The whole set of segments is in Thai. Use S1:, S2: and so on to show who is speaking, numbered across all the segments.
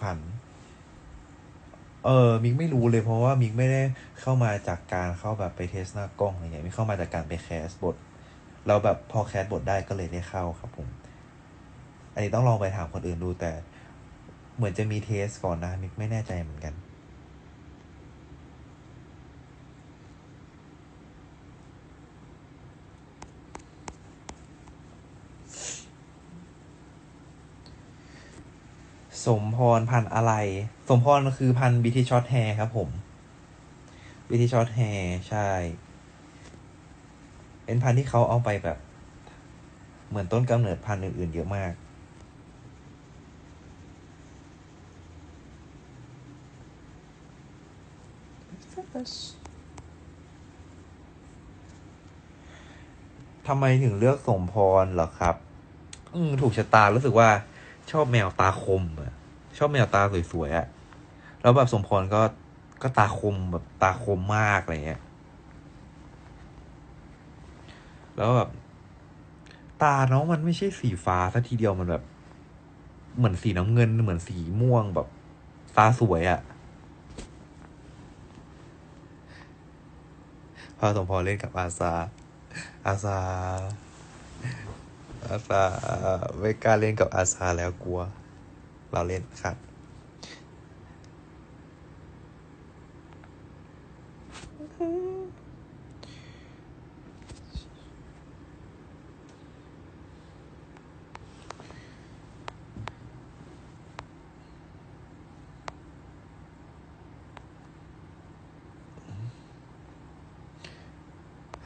S1: ฝัน เออมิกไม่รู้เลยเพราะว่ามิกไม่ได้เข้ามาจากการเข้าแบบไปเทสหน้ากล้องอะไรเงี้ยมิกเข้ามาจากการไปแคสบท เราแบบพอแคสบทได้ก็เลยได้เข้าครับผม อันนี้ต้องลองไปถามคนอื่นดูแต่ เหมือนจะมีเทสก่อนนะมิกไม่แน่ใจเหมือนกัน สมพรพันอะไร สมพรคือพันบิทิช็อตแฮร์ครับผมบิทิช็อตแฮร์ใช่ เป็นพันที่เขาเอาไปแบบ เหมือนต้นกำเนิดพันธุ์อื่น ๆ เยอะมาก ทำไมถึงเลือกสมพรเหรอครับ อืถูกชะตารู้สึกว่า ชอบแมวตาคมอะชอบแมวตาสวยๆอะแล้วแบบสมพรก็ก็ตาคมแบบตาคมมากอะไรเงี้ย แล้วแบบตาน้องมันไม่ใช่สีฟ้าซะทีเดียวมันแบบ เหมือนสีน้ำเงินเหมือนสีม่วงแบบตาสวยอะพอสมพรเล่นกับอาซา อาซา อาซาไม่กล้าเล่นกับอาซาแล้วกลัว เราเล่นครับ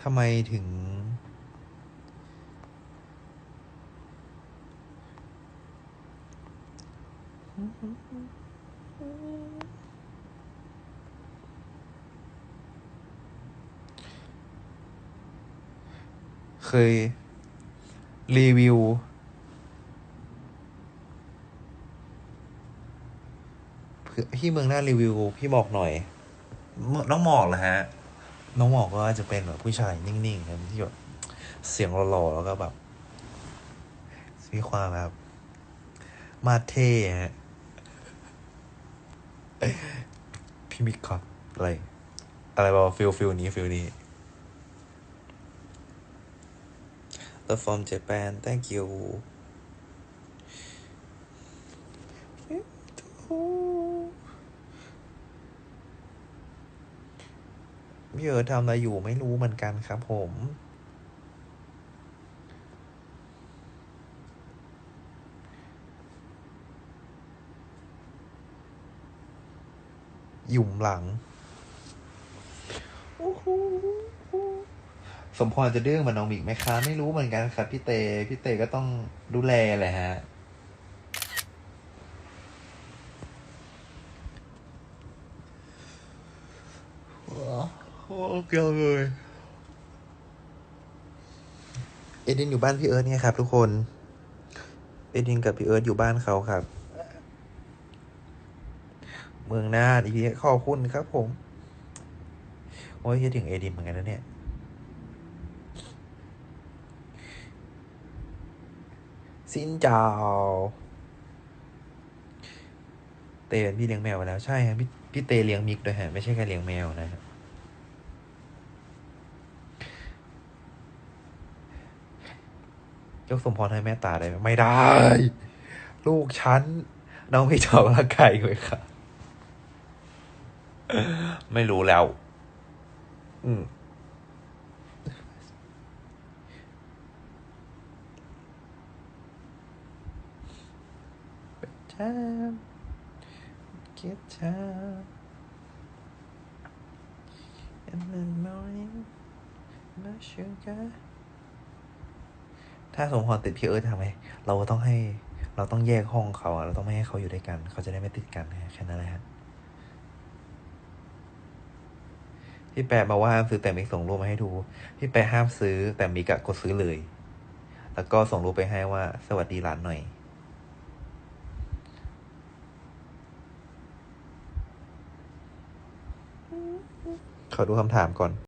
S1: ทำไมถึง เคย รีวิวเผื่อพี่เมืองหน้ารีวิว พี่บอกหน่อย น้องหมอกเหรอฮะ น้องหมอกก็จะเป็นแบบผู้ชายนิ่งๆครับที่แบบเสียงหล่อๆแล้วก็แบบมีความแบบมาเท่ฮะ พี่มิกครับอะไร อะไรบอกฟิลฟิลนี้ฟิลนี้ The from Japan thank you พี่เอิร์ธทำอะไรอยู่ไม่รู้เหมือนกันครับผม หยุมหลังสมพรจะดื้อเหมือนน้องมิกไหมคะ ไม่รู้เหมือนกันครับพี่เต พี่เตก็ต้องดูแลแหละฮะ โอ้เกี่ยวเลย เอดินอยู่บ้านพี่เอิร์ธเนี่ยครับทุกคน เอดินกับพี่เอิร์ธอยู่บ้านเขาครับ เมืองน่านอีพีขอบคุณครับผม โอ้ยคิดถึงเอดินเหมือนกันนะเนี่ยสินเจ้าเตเป็นพี่เลี้ยงแมวมาแล้วใช่ครับพี่พี่เตเลี้ยงมิกด้วยฮะไม่ใช่แค่เลี้ยงแมวนะฮะยกสมพรให้แม่ตาได้ไหมไม่ได้ ลูกฉัน น้องไม่ชอบร่างกายเลยค่ะ ไม่รู้แล้ว อืม time get time in the morning my sugar ถ้าสมพรติดพี่เอิร์ธทำไงเราต้องให้ เราต้องแยกห้องเขาอะเราต้องไม่ให้เขาอยู่ด้วยกัน เขาจะได้ไม่ติดกันแค่นั้นแหละฮะ พี่แปะมาว่าห้ามซื้อแต่มิกส่งรูปมาให้ดู พี่แปะห้ามซื้อแต่มิกะกดซื้อเลย แล้วก็ส่งรูปไปให้ว่า สวัสดีหลานหน่อย ขอดูคำถามก่อน